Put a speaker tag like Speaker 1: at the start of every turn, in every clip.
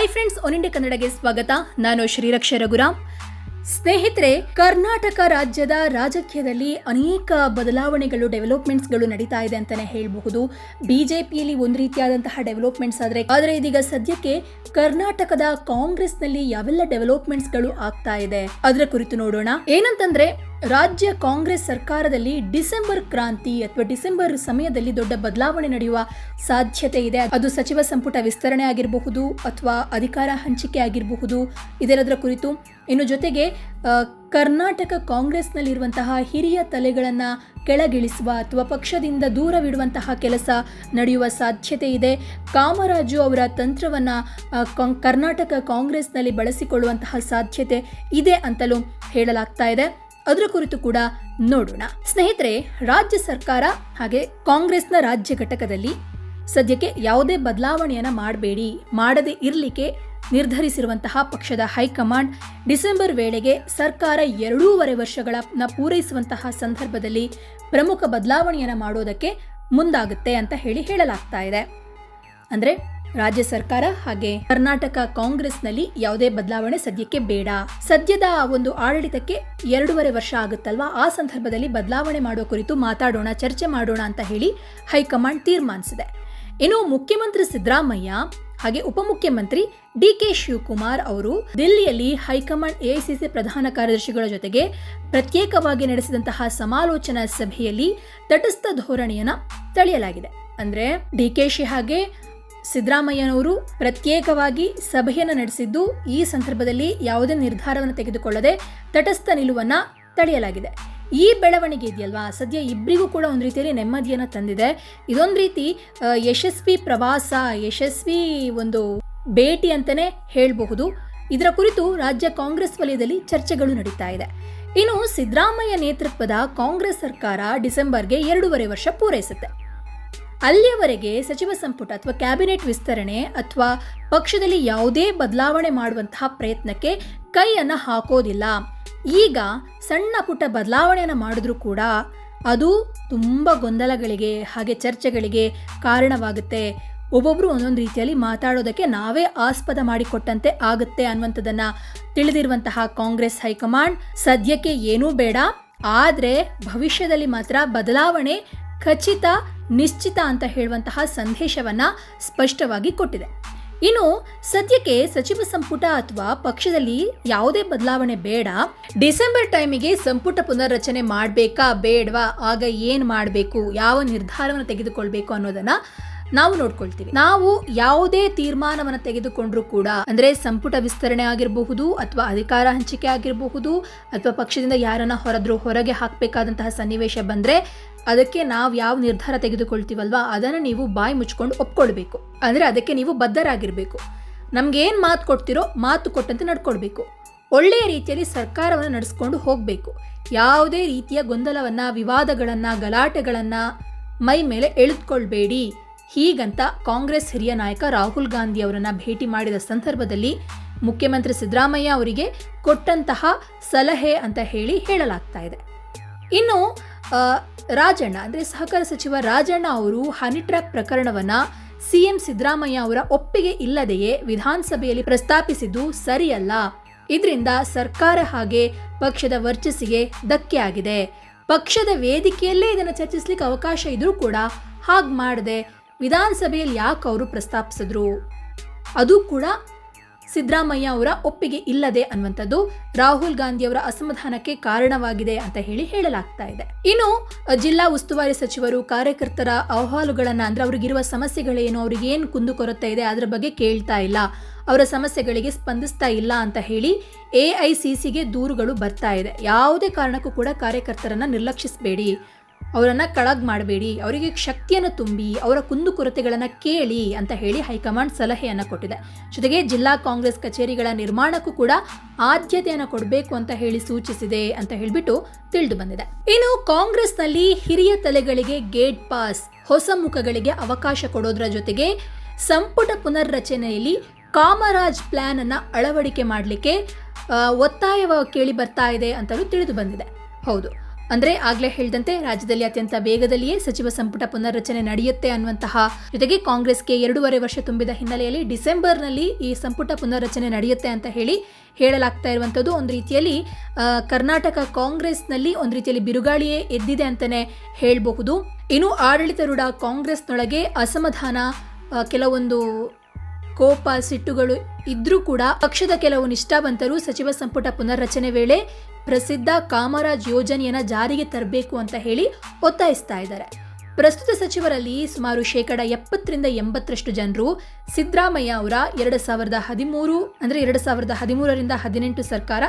Speaker 1: Hi friends one India ಕನ್ನಡಗೆ ಸ್ವಾಗತ. ನಾನು ಶ್ರೀರಕ್ಷ ರಘುರಾಮ್. ಸ್ನೇಹಿತರೆ, ಕರ್ನಾಟಕ ರಾಜ್ಯದ ರಾಜಕೀಯದಲ್ಲಿ ಅನೇಕ ಬದಲಾವಣೆಗಳು ಡೆವಲಪ್ಮೆಂಟ್ಸ್ಗಳು ನಡೀತಾ ಇದೆ ಅಂತಲೇ ಹೇಳಬಹುದು. ಬಿಜೆಪಿಯಲ್ಲಿ ಒಂದು ರೀತಿಯಾದಂತಹ ಡೆವಲಪ್ಮೆಂಟ್ಸ್ ಆದರೆ ಆದರೆ ಇದೀಗ ಸದ್ಯಕ್ಕೆ ಕರ್ನಾಟಕದ ಕಾಂಗ್ರೆಸ್ನಲ್ಲಿ ಯಾವೆಲ್ಲ ಡೆವಲಪ್ಮೆಂಟ್ಸ್ಗಳು ಆಗ್ತಾ ಇದೆ? ಅದರ ಕುರಿತು ನೋಡೋಣ. ಏನಂತಂದ್ರೆ ರಾಜ್ಯ ಕಾಂಗ್ರೆಸ್ ಸರ್ಕಾರದಲ್ಲಿ ಡಿಸೆಂಬರ್ ಕ್ರಾಂತಿ ಅಥವಾ ಡಿಸೆಂಬರ್ ಸಮಯದಲ್ಲಿ ದೊಡ್ಡ ಬದಲಾವಣೆ ನಡೆಯುವ ಸಾಧ್ಯತೆ ಇದೆ. ಅದು ಸಚಿವ ಸಂಪುಟ ವಿಸ್ತರಣೆ ಆಗಿರಬಹುದು ಅಥವಾ ಅಧಿಕಾರ ಹಂಚಿಕೆ ಆಗಿರಬಹುದು. ಇದೆಲ್ಲದರ ಕುರಿತು ಇನ್ನು ಜೊತೆಗೆ ಕರ್ನಾಟಕ ಕಾಂಗ್ರೆಸ್ನಲ್ಲಿರುವಂತಹ ಹಿರಿಯ ತಲೆಗಳನ್ನು ಕೆಳಗಿಳಿಸುವ ಅಥವಾ ಪಕ್ಷದಿಂದ ದೂರವಿಡುವಂತಹ ಕೆಲಸ ನಡೆಯುವ ಸಾಧ್ಯತೆ ಇದೆ. ಕಾಮರಾಜು ಅವರ ತಂತ್ರವನ್ನು ಕರ್ನಾಟಕ ಕಾಂಗ್ರೆಸ್ನಲ್ಲಿ ಬಳಸಿಕೊಳ್ಳುವಂತಹ ಸಾಧ್ಯತೆ ಇದೆ ಅಂತಲೂ ಹೇಳಲಾಗ್ತಾ ಇದೆ. ಅದರ ಕುರಿತು ಕೂಡ ನೋಡೋಣ. ಸ್ನೇಹಿತರೆ, ರಾಜ್ಯ ಸರ್ಕಾರ ಹಾಗೆ ಕಾಂಗ್ರೆಸ್ನ ರಾಜ್ಯ ಘಟಕದಲ್ಲಿ ಸದ್ಯಕ್ಕೆ ಯಾವುದೇ ಬದಲಾವಣೆಯನ್ನ ಮಾಡಬೇಡಿ, ಮಾಡದೇ ಇರಲಿಕ್ಕೆ ನಿರ್ಧರಿಸಿರುವಂತಹ ಪಕ್ಷದ ಹೈಕಮಾಂಡ್ ಡಿಸೆಂಬರ್ ವೇಳೆಗೆ ಸರ್ಕಾರ ಎರಡೂವರೆ ವರ್ಷಗಳನ್ನ ಪೂರೈಸುವಂತಹ ಸಂದರ್ಭದಲ್ಲಿ ಪ್ರಮುಖ ಬದಲಾವಣೆಯನ್ನ ಮಾಡೋದಕ್ಕೆ ಮುಂದಾಗುತ್ತೆ ಅಂತ ಹೇಳಿ ಹೇಳಲಾಗ್ತಾ ಇದೆ. ಅಂದ್ರೆ ರಾಜ್ಯ ಸರ್ಕಾರ ಹಾಗೆ ಕರ್ನಾಟಕ ಕಾಂಗ್ರೆಸ್ನಲ್ಲಿ ಯಾವುದೇ ಬದಲಾವಣೆ ಸದ್ಯಕ್ಕೆ ಬೇಡ. ಸದ್ಯದ ಒಂದು ಆಡಳಿತಕ್ಕೆ ಎರಡೂವರೆ ವರ್ಷ ಆಗುತ್ತಲ್ವಾ? ಆ ಸಂದರ್ಭದಲ್ಲಿ ಬದಲಾವಣೆ ಮಾಡುವ ಕುರಿತು ಮಾತಾಡೋಣ, ಚರ್ಚೆ ಮಾಡೋಣ ಅಂತ ಹೇಳಿ ಹೈಕಮಾಂಡ್ ತೀರ್ಮಾನಿಸಿದೆ. ಇನ್ನು ಮುಖ್ಯಮಂತ್ರಿ ಸಿದ್ದರಾಮಯ್ಯ ಹಾಗೆ ಉಪಮುಖ್ಯಮಂತ್ರಿ ಡಿ ಕೆ ಶಿವಕುಮಾರ್ ಅವರು ದಿಲ್ಲಿಯಲ್ಲಿ ಹೈಕಮಾಂಡ್ ಎಐಸಿಸಿ ಪ್ರಧಾನ ಕಾರ್ಯದರ್ಶಿಗಳ ಜೊತೆಗೆ ಪ್ರತ್ಯೇಕವಾಗಿ ನಡೆಸಿದಂತಹ ಸಮಾಲೋಚನಾ ಸಭೆಯಲ್ಲಿ ತಟಸ್ಥ ಧೋರಣೆಯನ್ನು ತಳೆಯಲಾಗಿದೆ. ಅಂದ್ರೆ ಡಿ ಕೆ ಶಿ ಹಾಗೆ ಸಿದ್ದರಾಮಯ್ಯನವರು ಪ್ರತ್ಯೇಕವಾಗಿ ಸಭೆಯನ್ನು ನಡೆಸಿದ್ದು ಈ ಸಂದರ್ಭದಲ್ಲಿ ಯಾವುದೇ ನಿರ್ಧಾರವನ್ನು ತೆಗೆದುಕೊಳ್ಳದೆ ತಟಸ್ಥ ನಿಲುವನ್ನು ತಡೆಯಲಾಗಿದೆ. ಈ ಬೆಳವಣಿಗೆ ಇದೆಯಲ್ವಾ? ಸದ್ಯ ಇಬ್ಬರಿಗೂ ಕೂಡ ಒಂದು ರೀತಿಯಲ್ಲಿ ನೆಮ್ಮದಿಯನ್ನು ತಂದಿದೆ. ಇದೊಂದು ರೀತಿ ಯಶಸ್ವಿ ಪ್ರವಾಸ, ಯಶಸ್ವಿ ಒಂದು ಭೇಟಿ ಅಂತಲೇ ಹೇಳಬಹುದು. ಇದರ ಕುರಿತು ರಾಜ್ಯ ಕಾಂಗ್ರೆಸ್ ವಲಯದಲ್ಲಿ ಚರ್ಚೆಗಳು ನಡೀತಾ ಇದೆ. ಇನ್ನು ಸಿದ್ದರಾಮಯ್ಯ ನೇತೃತ್ವದ ಕಾಂಗ್ರೆಸ್ ಸರ್ಕಾರ ಡಿಸೆಂಬರ್ಗೆ ಎರಡೂವರೆ ವರ್ಷ ಪೂರೈಸುತ್ತೆ. ಅಲ್ಲಿಯವರೆಗೆ ಸಚಿವ ಸಂಪುಟ ಅಥವಾ ಕ್ಯಾಬಿನೆಟ್ ವಿಸ್ತರಣೆ ಅಥವಾ ಪಕ್ಷದಲ್ಲಿ ಯಾವುದೇ ಬದಲಾವಣೆ ಮಾಡುವಂತಹ ಪ್ರಯತ್ನಕ್ಕೆ ಕೈಯನ್ನು ಹಾಕೋದಿಲ್ಲ. ಈಗ ಸಣ್ಣ ಪುಟ್ಟ ಬದಲಾವಣೆಯನ್ನು ಮಾಡಿದ್ರೂ ಕೂಡ ಅದು ತುಂಬ ಗೊಂದಲಗಳಿಗೆ ಹಾಗೆ ಚರ್ಚೆಗಳಿಗೆ ಕಾರಣವಾಗುತ್ತೆ. ಒಬ್ಬೊಬ್ಬರು ಒಂದೊಂದು ರೀತಿಯಲ್ಲಿ ಮಾತಾಡೋದಕ್ಕೆ ನಾವೇ ಆಸ್ಪದ ಮಾಡಿಕೊಟ್ಟಂತೆ ಆಗುತ್ತೆ ಅನ್ನುವಂಥದ್ದನ್ನು ತಿಳಿದಿರುವಂತಹ ಕಾಂಗ್ರೆಸ್ ಹೈಕಮಾಂಡ್. ಸದ್ಯಕ್ಕೆ ಏನೂ ಬೇಡ. ಆದರೆ ಭವಿಷ್ಯದಲ್ಲಿ ಮಾತ್ರ ಬದಲಾವಣೆ ಖಚಿತ ನಿಶ್ಚಿತ ಅಂತ ಹೇಳುವಂತಹ ಸಂದೇಶವನ್ನ ಸ್ಪಷ್ಟವಾಗಿ ಕೊಟ್ಟಿದೆ. ಇನ್ನು ಸದ್ಯಕ್ಕೆ ಸಚಿವ ಸಂಪುಟ ಅಥವಾ ಪಕ್ಷದಲ್ಲಿ ಯಾವುದೇ ಬದಲಾವಣೆ ಬೇಡ. ಡಿಸೆಂಬರ್ ಟೈಮಿಗೆ ಸಂಪುಟ ಪುನರ್ರಚನೆ ಮಾಡಬೇಕಾ, ಬೇಡವಾ, ಆಗ ಏನು ಮಾಡಬೇಕು, ಯಾವ ನಿರ್ಧಾರವನ್ನು ತೆಗೆದುಕೊಳ್ಬೇಕು ಅನ್ನೋದನ್ನ ನಾವು ನೋಡ್ಕೊಳ್ತೀವಿ. ನಾವು ಯಾವುದೇ ತೀರ್ಮಾನವನ್ನು ತೆಗೆದುಕೊಂಡ್ರೂ ಕೂಡ, ಅಂದ್ರೆ ಸಂಪುಟ ವಿಸ್ತರಣೆ ಆಗಿರಬಹುದು ಅಥವಾ ಅಧಿಕಾರ ಹಂಚಿಕೆ ಆಗಿರಬಹುದು ಅಥವಾ ಪಕ್ಷದಿಂದ ಯಾರನ್ನ ಹೊರದ್ರು ಹೊರಗೆ ಹಾಕಬೇಕಾದಂತಹ ಸನ್ನಿವೇಶ ಬಂದ್ರೆ ಅದಕ್ಕೆ ನಾವು ಯಾವ ನಿರ್ಧಾರ ತೆಗೆದುಕೊಳ್ತೀವಲ್ವಾ, ಅದನ್ನು ನೀವು ಬಾಯಿ ಮುಚ್ಕೊಂಡು ಒಪ್ಕೊಳ್ಬೇಕು. ಅಂದ್ರೆ ಅದಕ್ಕೆ ನೀವು ಬದ್ಧರಾಗಿರಬೇಕು. ನಮಗೇನು ಮಾತು ಕೊಡ್ತಿರೋ ಮಾತು ಕೊಟ್ಟಂತೆ ನಡ್ಕೊಳ್ಬೇಕು. ಒಳ್ಳೆಯ ರೀತಿಯಲ್ಲಿ ಸರ್ಕಾರವನ್ನು ನಡೆಸ್ಕೊಂಡು ಹೋಗಬೇಕು. ಯಾವುದೇ ರೀತಿಯ ಗೊಂದಲವನ್ನ, ವಿವಾದಗಳನ್ನ, ಗಲಾಟೆಗಳನ್ನ ಮೈ ಮೇಲೆ ಎಳೆದುಕೊಳ್ಬೇಡಿ. ಹೀಗಂತ ಕಾಂಗ್ರೆಸ್ ಹಿರಿಯ ನಾಯಕ ರಾಹುಲ್ ಗಾಂಧಿ ಅವರನ್ನು ಭೇಟಿ ಮಾಡಿದ ಸಂದರ್ಭದಲ್ಲಿ ಮುಖ್ಯಮಂತ್ರಿ ಸಿದ್ದರಾಮಯ್ಯ ಅವರಿಗೆ ಕೊಟ್ಟಂತಹ ಸಲಹೆ ಅಂತ ಹೇಳಿ ಹೇಳಲಾಗ್ತಾ ಇದೆ. ಇನ್ನು ರಾಜಣ್ಣ, ಅಂದರೆ ಸಹಕಾರ ಸಚಿವ ರಾಜಣ್ಣ ಅವರು honey trap C M Siddaramaiah ಅವರ ಒಪ್ಪಿಗೆ ಇಲ್ಲದೆಯೇ ವಿಧಾನಸಭೆಯಲ್ಲಿ ಪ್ರಸ್ತಾಪಿಸಿದ್ದು ಸರಿಯಲ್ಲ. ಇದರಿಂದ ಸರ್ಕಾರ ಹಾಗೆ ಪಕ್ಷದ ವರ್ಚಸ್ಸಿಗೆ ಧಕ್ಕೆ ಆಗಿದೆ. ಪಕ್ಷದ ವೇದಿಕೆಯಲ್ಲೇ ಇದನ್ನು ಚರ್ಚಿಸಲಿಕ್ಕೆ ಅವಕಾಶ ಇದ್ರೂ ಕೂಡ ಹಾಗೆ ಮಾಡದೆ ವಿಧಾನಸಭೆಯಲ್ಲಿ ಯಾಕೆ ಅವರು ಪ್ರಸ್ತಾಪಿಸಿದ್ರು? ಅದು ಕೂಡ ಸಿದ್ದರಾಮಯ್ಯ ಅವರ ಒಪ್ಪಿಗೆ ಇಲ್ಲದೆ ಅನ್ನುವಂಥದ್ದು ರಾಹುಲ್ ಗಾಂಧಿ ಅವರ ಅಸಮಾಧಾನಕ್ಕೆ ಕಾರಣವಾಗಿದೆ ಅಂತ ಹೇಳಿ ಹೇಳಲಾಗ್ತಾ ಇದೆ. ಇನ್ನು ಜಿಲ್ಲಾ ಉಸ್ತುವಾರಿ ಸಚಿವರು, ಕಾರ್ಯಕರ್ತರ ಅಹವಾಲುಗಳನ್ನ ಅಂದ್ರೆ ಅವ್ರಿಗಿರುವ ಸಮಸ್ಯೆಗಳೇನು, ಅವ್ರಿಗೆ ಏನು ಕುಂದುಕೊರತೆ ಇದೆ ಅದರ ಬಗ್ಗೆ ಕೇಳ್ತಾ ಇಲ್ಲ. ಅವರ ಸಮಸ್ಯೆಗಳಿಗೆ ಸ್ಪಂದಿಸ್ತಾ ಇಲ್ಲ ಅಂತ ಹೇಳಿ ಎ ಐ ದೂರುಗಳು ಬರ್ತಾ ಇದೆ. ಯಾವುದೇ ಕಾರಣಕ್ಕೂ ಕೂಡ ಕಾರ್ಯಕರ್ತರನ್ನ ನಿರ್ಲಕ್ಷಿಸಬೇಡಿ. ಅವರನ್ನ ಕಳಗ್ ಮಾಡಬೇಡಿ, ಅವರಿಗೆ ಶಕ್ತಿಯನ್ನು ತುಂಬಿ, ಅವರ ಕುಂದುಕೊರತೆಗಳನ್ನು ಕೇಳಿ ಅಂತ ಹೇಳಿ ಹೈಕಮಾಂಡ್ ಸಲಹೆಯನ್ನು ಕೊಟ್ಟಿದೆ. ಜೊತೆಗೆ ಜಿಲ್ಲಾ ಕಾಂಗ್ರೆಸ್ ಕಚೇರಿಗಳ ನಿರ್ಮಾಣಕ್ಕೂ ಕೂಡ ಆದ್ಯತೆಯನ್ನು ಕೊಡಬೇಕು ಅಂತ ಹೇಳಿ ಸೂಚಿಸಿದೆ ಅಂತ ಹೇಳಿಬಿಟ್ಟು ತಿಳಿದು ಬಂದಿದೆ. ಇನ್ನು ಕಾಂಗ್ರೆಸ್ನಲ್ಲಿ ಹಿರಿಯ ತಲೆಗಳಿಗೆ ಗೇಟ್ ಪಾಸ್, ಹೊಸ ಮುಖಗಳಿಗೆ ಅವಕಾಶ ಕೊಡೋದ್ರ ಜೊತೆಗೆ ಸಂಪುಟ ಪುನರ್ರಚನೆಯಲ್ಲಿ ಕಾಮರಾಜ್ ಪ್ಲಾನ್ ಅನ್ನು ಅಳವಡಿಕೆ ಮಾಡಲಿಕ್ಕೆ ಒತ್ತಾಯ ಕೇಳಿ ಬರ್ತಾ ಇದೆ ಅಂತಲೂ ತಿಳಿದು ಬಂದಿದೆ. ಹೌದು. ಅಂದ್ರೆ ಆಗ್ಲೇ ಹೇಳಿದಂತೆ ರಾಜ್ಯದಲ್ಲಿ ಅತ್ಯಂತ ವೇಗದಲ್ಲಿಯೇ ಸಚಿವ ಸಂಪುಟ ಪುನರ್ರಚನೆ ನಡೆಯುತ್ತೆ ಅನ್ನುವಂತಹ ಜೊತೆಗೆ ಕಾಂಗ್ರೆಸ್ಗೆ ಎರಡೂವರೆ ವರ್ಷ ತುಂಬಿದ ಹಿನ್ನೆಲೆಯಲ್ಲಿ ಡಿಸೆಂಬರ್ನಲ್ಲಿ ಈ ಸಂಪುಟ ಪುನರ್ರಚನೆ ನಡೆಯುತ್ತೆ ಅಂತ ಹೇಳಿ ಹೇಳಲಾಗ್ತಾ ಇರುವಂಥದ್ದು. ಒಂದು ರೀತಿಯಲ್ಲಿ ಕರ್ನಾಟಕ ಕಾಂಗ್ರೆಸ್ನಲ್ಲಿ ಒಂದು ರೀತಿಯಲ್ಲಿ ಬಿರುಗಾಳಿಯೇ ಎದ್ದಿದೆ ಅಂತಲೇ ಹೇಳಬಹುದು. ಇನ್ನು ಆಡಳಿತಾರೂಢ ಕಾಂಗ್ರೆಸ್ನೊಳಗೆ ಅಸಮಾಧಾನ ಕೆಲವೊಂದು ಕೋಪ, ಸಿಟ್ಟುಗಳು ಇದ್ರೂ ಕೂಡ ಪಕ್ಷದ ಕೆಲವು ನಿಷ್ಠಾವಂತರು ಸಚಿವ ಸಂಪುಟ ಪುನರ್ರಚನೆ ವೇಳೆ ಪ್ರಸಿದ್ಧ ಕಾಮರಾಜ್ ಯೋಜನೆಯನ್ನ ಜಾರಿಗೆ ತರಬೇಕು ಅಂತ ಹೇಳಿ ಒತ್ತಾಯಿಸ್ತಾ ಇದ್ದಾರೆ. ಪ್ರಸ್ತುತ ಸಚಿವರಲ್ಲಿ ಸುಮಾರು ಶೇಕಡ ಎಪ್ಪತ್ತರಿಂದ ಎಂಬತ್ತರಷ್ಟು ಜನರು ಸಿದ್ದರಾಮಯ್ಯ ಅವರ ಎರಡು ಸಾವಿರದ ಹದಿಮೂರು ಅಂದರೆ ಎರಡು ಸಾವಿರದ ಹದಿಮೂರರಿಂದ ಹದಿನೆಂಟು ಸರ್ಕಾರ,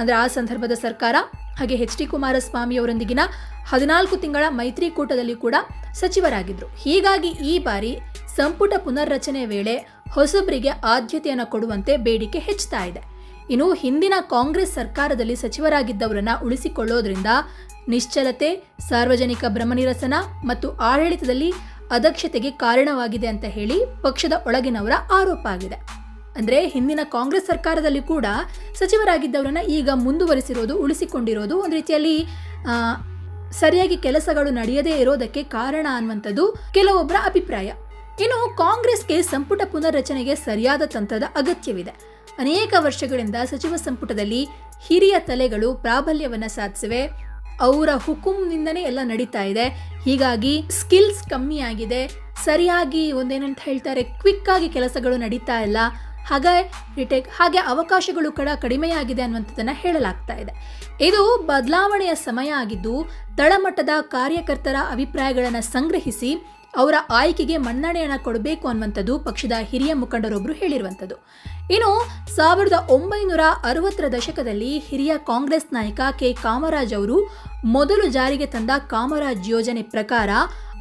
Speaker 1: ಅಂದರೆ ಆ ಸಂದರ್ಭದ ಸರ್ಕಾರ, ಹಾಗೆ ಎಚ್ ಡಿ ಕುಮಾರಸ್ವಾಮಿ ಅವರೊಂದಿಗಿನ ಹದಿನಾಲ್ಕು ತಿಂಗಳ ಮೈತ್ರಿಕೂಟದಲ್ಲಿ ಕೂಡ ಸಚಿವರಾಗಿದ್ದರು ಹೀಗಾಗಿ ಈ ಬಾರಿ ಸಂಪುಟ ಪುನರ್ರಚನೆ ವೇಳೆ ಹೊಸಬರಿಗೆ ಆದ್ಯತೆಯನ್ನು ಕೊಡುವಂತೆ ಬೇಡಿಕೆ ಹೆಚ್ಚುತ್ತಾ ಇದೆ. ಇನ್ನು ಹಿಂದಿನ ಕಾಂಗ್ರೆಸ್ ಸರ್ಕಾರದಲ್ಲಿ ಸಚಿವರಾಗಿದ್ದವರನ್ನ ಉಳಿಸಿಕೊಳ್ಳೋದ್ರಿಂದ ನಿಶ್ಚಲತೆ, ಸಾರ್ವಜನಿಕ ಭ್ರಮನಿರಸನ ಮತ್ತು ಆಡಳಿತದಲ್ಲಿ ಅದಕ್ಷತೆಗೆ ಕಾರಣವಾಗಿದೆ ಅಂತ ಹೇಳಿ ಪಕ್ಷದ ಒಳಗಿನವರ ಆರೋಪ ಆಗಿದೆ. ಅಂದ್ರೆ ಹಿಂದಿನ ಕಾಂಗ್ರೆಸ್ ಸರ್ಕಾರದಲ್ಲಿ ಕೂಡ ಸಚಿವರಾಗಿದ್ದವರನ್ನ ಈಗ ಮುಂದುವರಿಸಿರೋದು, ಉಳಿಸಿಕೊಂಡಿರೋದು ಒಂದು ರೀತಿಯಲ್ಲಿ ಸರಿಯಾಗಿ ಕೆಲಸಗಳು ನಡೆಯದೇ ಇರೋದಕ್ಕೆ ಕಾರಣ ಅನ್ನುವಂಥದ್ದು ಕೆಲವೊಬ್ಬರ ಅಭಿಪ್ರಾಯ. ಇನ್ನು ಕಾಂಗ್ರೆಸ್ಗೆ ಸಂಪುಟ ಪುನರ್ರಚನೆಗೆ ಸರಿಯಾದ ತಂತ್ರದ ಅಗತ್ಯವಿದೆ. ಅನೇಕ ವರ್ಷಗಳಿಂದ ಸಚಿವ ಸಂಪುಟದಲ್ಲಿ ಹಿರಿಯ ತಲೆಗಳು ಪ್ರಾಬಲ್ಯವನ್ನ ಸಾಧಿಸಿವೆ. ಅವರ ಹುಕುಂನಿಂದನೇ ಎಲ್ಲ ನಡೀತಾ ಇದೆ. ಹೀಗಾಗಿ ಸ್ಕಿಲ್ಸ್ ಕಮ್ಮಿ ಆಗಿದೆ ಸರಿಯಾಗಿ ಒಂದೇನಂತ ಹೇಳ್ತಾರೆ, ಕ್ವಿಕ್ ಆಗಿ ಕೆಲಸಗಳು ನಡೀತಾ ಇಲ್ಲ. ಹಾಗೆ ರಿಟೇಕ್, ಹಾಗೆ ಅವಕಾಶಗಳು ಕೂಡ ಕಡಿಮೆಯಾಗಿದೆ ಅನ್ನುವಂಥದ್ದನ್ನು ಹೇಳಲಾಗ್ತಾ ಇದೆ. ಇದು ಬದಲಾವಣೆಯ ಸಮಯ ಆಗಿದ್ದು, ತಳಮಟ್ಟದ ಕಾರ್ಯಕರ್ತರ ಅಭಿಪ್ರಾಯಗಳನ್ನು ಸಂಗ್ರಹಿಸಿ ಅವರ ಆಯ್ಕೆಗೆ ಮನ್ನಣೆಯನ್ನು ಕೊಡಬೇಕು ಅನ್ನುವಂಥದ್ದು ಪಕ್ಷದ ಹಿರಿಯ ಮುಖಂಡರೊಬ್ಬರು ಹೇಳಿರುವಂಥದ್ದು. ಇನ್ನು ಸಾವಿರದ ಒಂಬೈನೂರ ಅರವತ್ತರ ದಶಕದಲ್ಲಿ ಹಿರಿಯ ಕಾಂಗ್ರೆಸ್ ನಾಯಕ ಕೆ. ಕಾಮರಾಜ್ ಅವರು ಮೊದಲು ಜಾರಿಗೆ ತಂದ ಕಾಮರಾಜ್ ಯೋಜನೆ ಪ್ರಕಾರ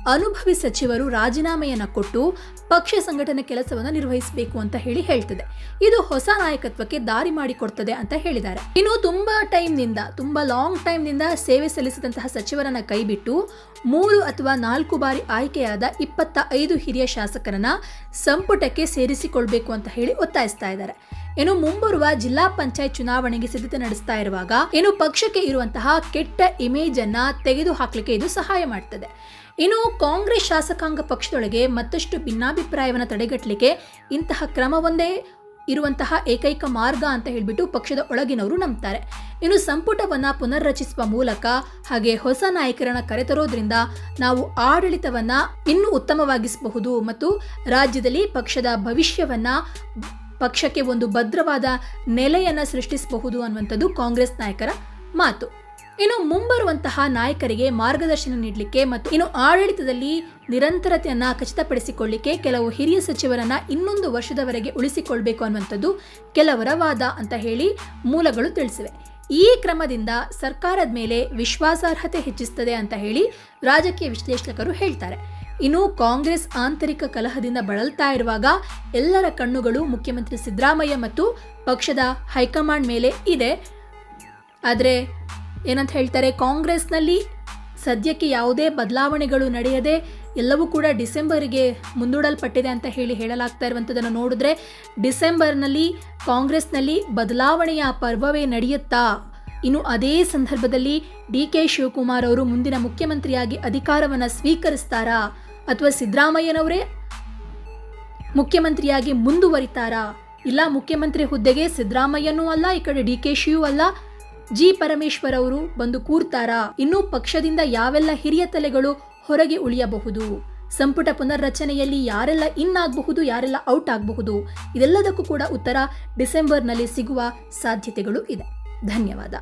Speaker 1: ಅನುಭವಿ ಸಚಿವರು ರಾಜೀನಾಮೆಯನ್ನು ಕೊಟ್ಟು ಪಕ್ಷ ಸಂಘಟನೆ ಕೆಲಸವನ್ನು ನಿರ್ವಹಿಸಬೇಕು ಅಂತ ಹೇಳಿ ಹೇಳ್ತದೆ. ಇದು ಹೊಸ ನಾಯಕತ್ವಕ್ಕೆ ದಾರಿ ಮಾಡಿಕೊಡ್ತದೆ ಅಂತ ಹೇಳಿದ್ದಾರೆ. ಇನ್ನು ತುಂಬಾ ಟೈಮ್ನಿಂದ, ತುಂಬಾ ಲಾಂಗ್ ಟೈಮ್ನಿಂದ ಸೇವೆ ಸಲ್ಲಿಸಿದಂತಹ ಸಚಿವರನ್ನ ಕೈಬಿಟ್ಟು ಮೂರು ಅಥವಾ ನಾಲ್ಕು ಬಾರಿ ಆಯ್ಕೆಯಾದ ಇಪ್ಪತ್ತ ಐದು ಹಿರಿಯ ಶಾಸಕರನ್ನ ಸಂಪುಟಕ್ಕೆ ಸೇರಿಸಿಕೊಳ್ಬೇಕು ಅಂತ ಹೇಳಿ ಒತ್ತಾಯಿಸ್ತಾ ಇದ್ದಾರೆ. ಇನ್ನು ಮುಂಬರುವ ಜಿಲ್ಲಾ ಪಂಚಾಯತ್ ಚುನಾವಣೆಗೆ ಸಿದ್ಧತೆ ನಡೆಸ್ತಾ ಇರುವಾಗ ಇನ್ನು ಪಕ್ಷಕ್ಕೆ ಇರುವಂತಹ ಕೆಟ್ಟ ಇಮೇಜ್ ಅನ್ನ ತೆಗೆದು ಹಾಕ್ಲಿಕ್ಕೆ ಇದು ಸಹಾಯ ಮಾಡ್ತದೆ. ಇನ್ನು ಕಾಂಗ್ರೆಸ್ ಶಾಸಕಾಂಗ ಪಕ್ಷದೊಳಗೆ ಮತ್ತಷ್ಟು ಭಿನ್ನಾಭಿಪ್ರಾಯವನ್ನು ತಡೆಗಟ್ಟಲಿಕ್ಕೆ ಇಂತಹ ಕ್ರಮವೊಂದೇ ಇರುವಂತಹ ಏಕೈಕ ಮಾರ್ಗ ಅಂತ ಹೇಳಿಬಿಟ್ಟು ಪಕ್ಷದ ಒಳಗಿನವರು ನಂಬ್ತಾರೆ. ಇನ್ನು ಸಂಪುಟವನ್ನು ಪುನರ್ರಚಿಸುವ ಮೂಲಕ ಹಾಗೆ ಹೊಸ ನಾಯಕರನ್ನ ಕರೆತರೋದ್ರಿಂದ ನಾವು ಆಡಳಿತವನ್ನ ಇನ್ನೂ ಉತ್ತಮವಾಗಿಸಬಹುದು ಮತ್ತು ರಾಜ್ಯದಲ್ಲಿ ಪಕ್ಷದ ಭವಿಷ್ಯವನ್ನ ಪಕ್ಷಕ್ಕೆ ಒಂದು ಭದ್ರವಾದ ನೆಲೆಯನ್ನು ಸೃಷ್ಟಿಸಬಹುದು ಅನ್ನುವಂಥದ್ದು ಕಾಂಗ್ರೆಸ್ ನಾಯಕರ ಮಾತು. ಇನ್ನು ಮುಂಬರುವಂತಹ ನಾಯಕರಿಗೆ ಮಾರ್ಗದರ್ಶನ ನೀಡಲಿಕ್ಕೆ ಮತ್ತು ಇನ್ನು ಆಡಳಿತದಲ್ಲಿ ನಿರಂತರತೆಯನ್ನು ಖಚಿತಪಡಿಸಿಕೊಳ್ಳಿಕ್ಕೆ ಕೆಲವು ಹಿರಿಯ ಸಚಿವರನ್ನ ಇನ್ನೊಂದು ವರ್ಷದವರೆಗೆ ಉಳಿಸಿಕೊಳ್ಬೇಕು ಅನ್ನುವಂಥದ್ದು ಕೆಲವರ ವಾದ ಅಂತ ಹೇಳಿ ಮೂಲಗಳು ತಿಳಿಸಿವೆ. ಈ ಕ್ರಮದಿಂದ ಸರ್ಕಾರದ ಮೇಲೆ ವಿಶ್ವಾಸಾರ್ಹತೆ ಹೆಚ್ಚಿಸ್ತದೆ ಅಂತ ಹೇಳಿ ರಾಜಕೀಯ ವಿಶ್ಲೇಷಕರು ಹೇಳ್ತಾರೆ. ಇನ್ನು ಕಾಂಗ್ರೆಸ್ ಆಂತರಿಕ ಕಲಹದಿಂದ ಬಳಲ್ತಾ ಇರುವಾಗ ಎಲ್ಲರ ಕಣ್ಣುಗಳು ಮುಖ್ಯಮಂತ್ರಿ ಸಿದ್ದರಾಮಯ್ಯ ಮತ್ತು ಪಕ್ಷದ ಹೈಕಮಾಂಡ್ ಮೇಲೆ ಇದೆ. ಆದರೆ ಏನಂತ ಹೇಳ್ತಾರೆ, ಕಾಂಗ್ರೆಸ್ನಲ್ಲಿ ಸದ್ಯಕ್ಕೆ ಯಾವುದೇ ಬದಲಾವಣೆಗಳು ನಡೆಯದೆ ಎಲ್ಲವೂ ಕೂಡ ಡಿಸೆಂಬರ್ಗೆ ಮುಂದೂಡಲ್ಪಟ್ಟಿದೆ ಅಂತ ಹೇಳಿ ಹೇಳಲಾಗ್ತಾ ಇರುವಂಥದ್ದನ್ನು ನೋಡಿದ್ರೆ ಡಿಸೆಂಬರ್ನಲ್ಲಿ ಕಾಂಗ್ರೆಸ್ನಲ್ಲಿ ಬದಲಾವಣೆಯ ಪರ್ವವೇ ನಡೆಯುತ್ತಾ? ಇನ್ನು ಅದೇ ಸಂದರ್ಭದಲ್ಲಿ ಡಿ ಕೆ ಶಿವಕುಮಾರ್ ಅವರು ಮುಂದಿನ ಮುಖ್ಯಮಂತ್ರಿಯಾಗಿ ಅಧಿಕಾರವನ್ನು ಸ್ವೀಕರಿಸ್ತಾರಾ? ಅಥವಾ ಸಿದ್ದರಾಮಯ್ಯನವರೇ? ಮುಖ್ಯಮಂತ್ರಿಯಾಗಿ ಮುಂದುವರಿತಾರಾ? ಇಲ್ಲ ಮುಖ್ಯಮಂತ್ರಿ ಹುದ್ದೆಗೆ ಸಿದ್ದರಾಮಯ್ಯನೂ ಅಲ್ಲ, ಈ ಕಡೆ ಡಿ ಕೆ ಶಿಯೂ ಅಲ್ಲ. ಜಿ. ಪರಮೇಶ್ವರ್ ಅವರು ಬಂದು ಕೂರ್ತಾರಾ? ಇನ್ನೂ ಪಕ್ಷದಿಂದ ಯಾವೆಲ್ಲ ಹಿರಿಯ ತಲೆಗಳು ಹೊರಗೆ ಉಳಿಯಬಹುದು? ಸಂಪುಟ ಪುನರ್ರಚನೆಯಲ್ಲಿ ಯಾರೆಲ್ಲ ಇನ್ ಆಗಬಹುದು ಯಾರೆಲ್ಲ ಔಟ್ ಆಗಬಹುದು ಇದೆಲ್ಲದಕ್ಕೂ ಕೂಡ ಉತ್ತರ ಡಿಸೆಂಬರ್ನಲ್ಲಿ ಸಿಗುವ ಸಾಧ್ಯತೆಗಳು ಇದೆ. ಧನ್ಯವಾದ.